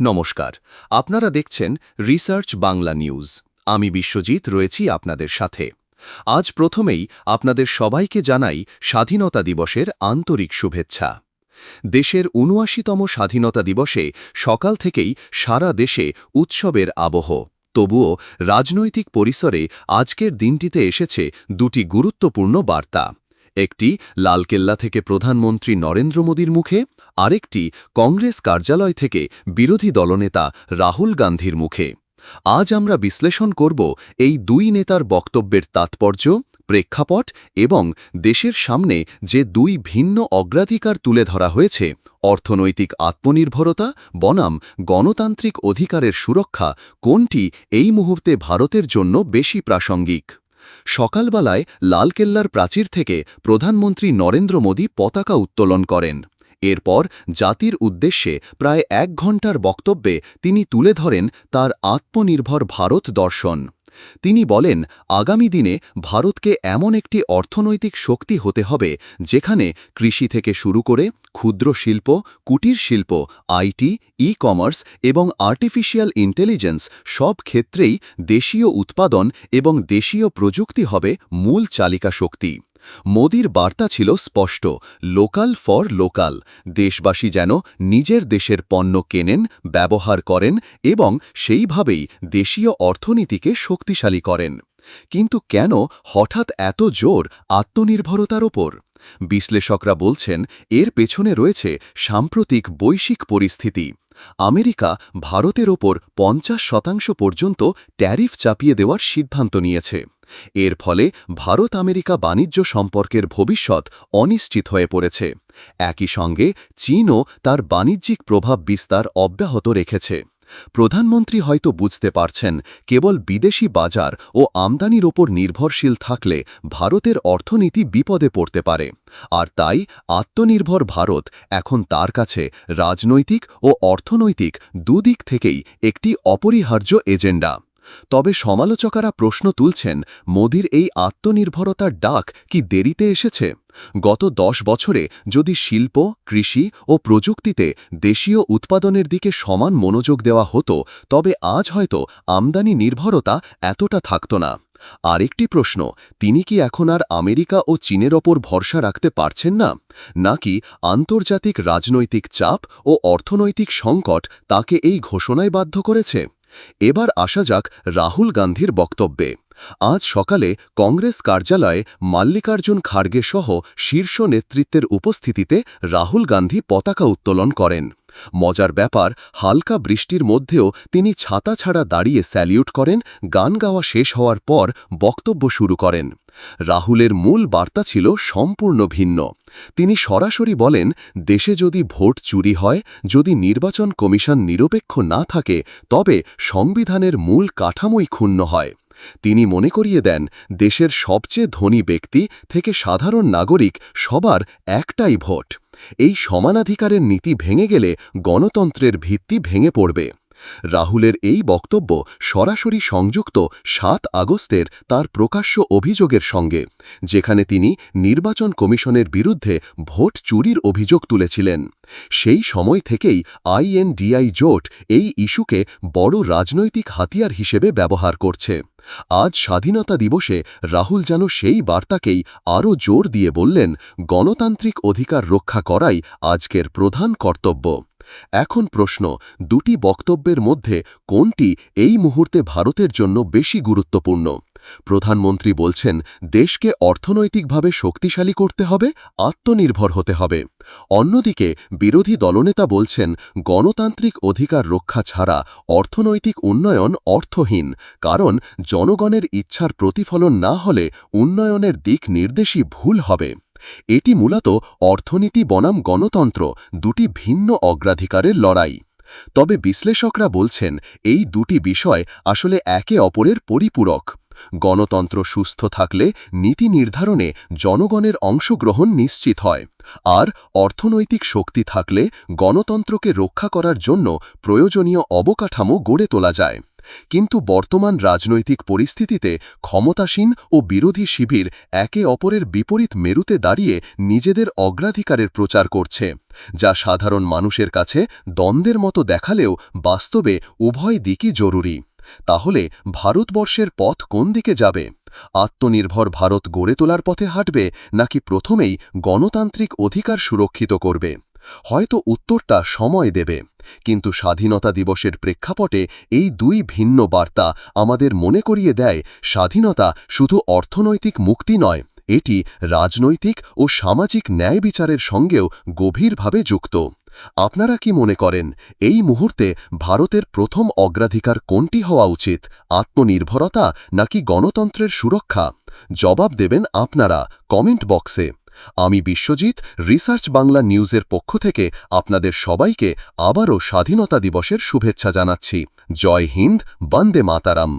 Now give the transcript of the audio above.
নমস্কার। আপনারা দেখছেন রিসার্চ বাংলা নিউজ। আমি বিশ্বজিৎ রয়েছি আপনাদের সাথে। আজ প্রথমেই আপনাদের সবাইকে জানাই স্বাধীনতা দিবসের আন্তরিক শুভেচ্ছা। দেশের উনআশিতম স্বাধীনতা দিবসে সকাল থেকেই সারা দেশে উৎসবের আবহ। তবুও রাজনৈতিক পরিসরে আজকের দিনটিতে এসেছে দুটি গুরুত্বপূর্ণ বার্তা। একটি লালকেল্লা থেকে প্রধানমন্ত্রী নরেন্দ্র মোদীর মুখে, আরেকটি কংগ্রেস কার্যালয় থেকে বিরোধী দলনেতা রাহুল গান্ধীর মুখে। আজ আমরা বিশ্লেষণ করব এই দুই নেতার বক্তব্যের তাৎপর্য, প্রেক্ষাপট এবং দেশের সামনে যে দুই ভিন্ন অগ্রাধিকার তুলে ধরা হয়েছে, অর্থনৈতিক আত্মনির্ভরতা, বনাম গণতান্ত্রিক অধিকারের সুরক্ষা, কোনটি এই মুহূর্তে ভারতের জন্য বেশি প্রাসঙ্গিক? সকালবেলায় লালকেল্লার প্রাচীর থেকে প্রধানমন্ত্রী নরেন্দ্র মোদী পতাকা উত্তোলন করেন। এরপর জাতির উদ্দেশ্যে প্রায় এক ঘণ্টার বক্তব্যে তিনি তুলে ধরেন তার আত্মনির্ভর ভারত দর্শন। তিনি বলেন, আগামী দিনে ভারতকে এমন একটি অর্থনৈতিক শক্তি হতে হবে যেখানে কৃষি থেকে শুরু করে ক্ষুদ্র শিল্প, কুটির শিল্প, আইটি ই কমার্স এবং আর্টিফিশিয়াল ইন্টেলিজেন্স সব ক্ষেত্রেই দেশীয় উৎপাদন এবং দেশীয় প্রযুক্তি হবে মূল চালিকা শক্তি মোদির বার্তা ছিল স্পষ্ট, লোকাল ফর লোকাল, দেশবাসী যেন নিজের দেশের পণ্য কেনেন, ব্যবহার করেন এবং সেইভাবেই দেশীয় অর্থনীতিকে শক্তিশালী করেন। কিন্তু কেন হঠাৎ এত জোর আত্মনির্ভরতার ওপর? বিশ্লেষকরা বলছেন, এর পেছনে রয়েছে সাম্প্রতিক বৈশ্বিক পরিস্থিতি। আমেরিকা ভারতের ওপর পঞ্চাশ শতাংশ পর্যন্ত ট্যারিফ চাপিয়ে দেওয়ার সিদ্ধান্ত নিয়েছে। এর ফলে ভারত আমেরিকা বাণিজ্য সম্পর্কের ভবিষ্যৎ অনিশ্চিত হয়ে পড়েছে। একই সঙ্গে চীনও তার বাণিজ্যিক প্রভাব বিস্তার অব্যাহত রেখেছে। প্রধানমন্ত্রী হয়তো বুঝতে পারছেন, কেবল বিদেশি বাজার ও আমদানির ওপর নির্ভরশীল থাকলে ভারতের অর্থনীতি বিপদে পড়তে পারে। আর তাই আত্মনির্ভর ভারত এখন তার কাছে রাজনৈতিক ও অর্থনৈতিক দুদিক থেকেই একটি অপরিহার্য এজেন্ডা। তবে সমালোচকেরা প্রশ্ন তুলছেন, মোদির এই আত্মনির্ভরতার ডাক কি দেরিতে এসেছে? গত দশ বছরে যদি শিল্প, কৃষি ও প্রযুক্তিতে দেশীয় উৎপাদনের দিকে সমান মনোযোগ দেওয়া হতো, তবে আজ হয়তো আমদানি নির্ভরতা এতটা থাকত না। আরেকটি প্রশ্ন, তিনি কি এখন আর আমেরিকা ও চীনের ওপর ভরসা রাখতে পারছেন না? নাকি আন্তর্জাতিক রাজনৈতিক চাপ ও অর্থনৈতিক সংকট তাকে এই ঘোষণায় বাধ্য করেছে? এবার আসা যাক রাহুল গান্ধীর বক্তব্যে। আজ সকালে কংগ্রেস কার্যালয়ে মাল্লিকার্জুন খার্গে সহ শীর্ষ নেতৃত্বের উপস্থিতিতে রাহুল গান্ধী পতাকা উত্তোলন করেন। মজার ব্যাপার, হালকা বৃষ্টির মধ্যেও তিনি ছাতা ছাড়া দাঁড়িয়ে স্যালিউট করেন, গান গাওয়া শেষ হওয়ার পর বক্তব্য শুরু করেন। রাহুলের মূল বার্তা ছিল সম্পূর্ণ ভিন্ন। তিনি সরাসরি বলেন, দেশে যদি ভোট চুরি হয়, যদি নির্বাচন কমিশন নিরপেক্ষ না থাকে, তবে সংবিধানের মূল কাঠামোই ক্ষুণ্ণ হয়। তিনি মনে করিয়ে দেন, দেশের সবচেয়ে ধনী ব্যক্তি থেকে সাধারণ নাগরিক সবার একটাই ভোট। এই সমানাধিকারের নীতি ভেঙে গেলে গণতন্ত্রের ভিত্তি ভেঙে পড়বে। রাহুলের এই বক্তব্য সরাসরি সংযুক্ত সাত আগস্টের তার প্রকাশ্য অভিযোগের সঙ্গে, যেখানে তিনি নির্বাচন কমিশনের বিরুদ্ধে ভোট চুরির অভিযোগ তুলেছিলেন। সেই সময় থেকেই আইএনডিআই জোট এই ইস্যুকে বড় রাজনৈতিক হাতিয়ার হিসেবে ব্যবহার করছে। আজ স্বাধীনতা দিবসে রাহুল যেন সেই বার্তাকেই আরও জোর দিয়ে বললেন, গণতান্ত্রিক অধিকার রক্ষা করাই আজকের প্রধান কর্তব্য। এখন প্রশ্ন, দুটি বক্তব্যের মধ্যে কোনটি এই মুহূর্তে ভারতের জন্য বেশি গুরুত্বপূর্ণ? প্রধানমন্ত্রী বলছেন, দেশকে অর্থনৈতিকভাবে শক্তিশালী করতে হবে, আত্মনির্ভর হতে হবে। অন্যদিকে, বিরোধী দলনেতা বলছেন, গণতান্ত্রিক অধিকার রক্ষা ছাড়া অর্থনৈতিক উন্নয়ন অর্থহীন, কারণ জনগণের ইচ্ছার প্রতিফলন না হলে উন্নয়নের দিক নির্দেশই ভুল হবে। এটি মূলত অর্থনীতি বনাম গণতন্ত্র দুটি ভিন্ন অগ্রাধিকারের লড়াই। তবে বিশ্লেষকরা বলছেন, এই দুটি বিষয় আসলে একে অপরের পরিপূরক। গণতন্ত্র সুস্থ থাকলে নীতি নির্ধারণে জনগণের অংশগ্রহণ নিশ্চিত হয়। আর অর্থনৈতিক শক্তি থাকলে গণতন্ত্রকে রক্ষা করার জন্য প্রয়োজনীয় অবকাঠামো গড়ে তোলা যায়। কিন্তু বর্তমান রাজনৈতিক পরিস্থিতিতে ক্ষমতাসীন ও বিরোধী শিবির একে অপরের বিপরীত মেরুতে দাঁড়িয়ে নিজেদের অগ্রাধিকারের প্রচার করছে, যা সাধারণ মানুষের কাছে দ্বন্দ্বের মতো দেখালেও বাস্তবে উভয় দিকই জরুরি। তাহলে ভারতবর্ষের পথ কোন দিকে যাবে? আত্মনির্ভর ভারত গড়ে তোলার পথে হাঁটবে নাকি প্রথমেই গণতান্ত্রিক অধিকার সুরক্ষিত করবে? হয়তো উত্তরটা সময় দেবে। কিন্তু স্বাধীনতা দিবসের প্রেক্ষাপটে এই দুই ভিন্ন বার্তা আমাদের মনে করিয়ে দেয়, স্বাধীনতা শুধু অর্থনৈতিক মুক্তি নয়, এটি রাজনৈতিক ও সামাজিক ন্যায় বিচারের সঙ্গেও গভীরভাবে যুক্ত। আপনারা কি মনে করেন, এই মুহূর্তে ভারতের প্রথম অগ্রাধিকার কোনটি হওয়া উচিত, আত্মনির্ভরতা নাকি গণতন্ত্রের সুরক্ষা? জবাব দেবেন আপনারা কমেন্ট বক্সে। আমি বিশ্বজিৎ, রিসার্চ বাংলা নিউজের পক্ষ থেকে আপনাদের সবাইকে আবারও স্বাধীনতা দিবসের শুভেচ্ছা জানাচ্ছি। জয় হিন্দ, বন্দে মাতারাম।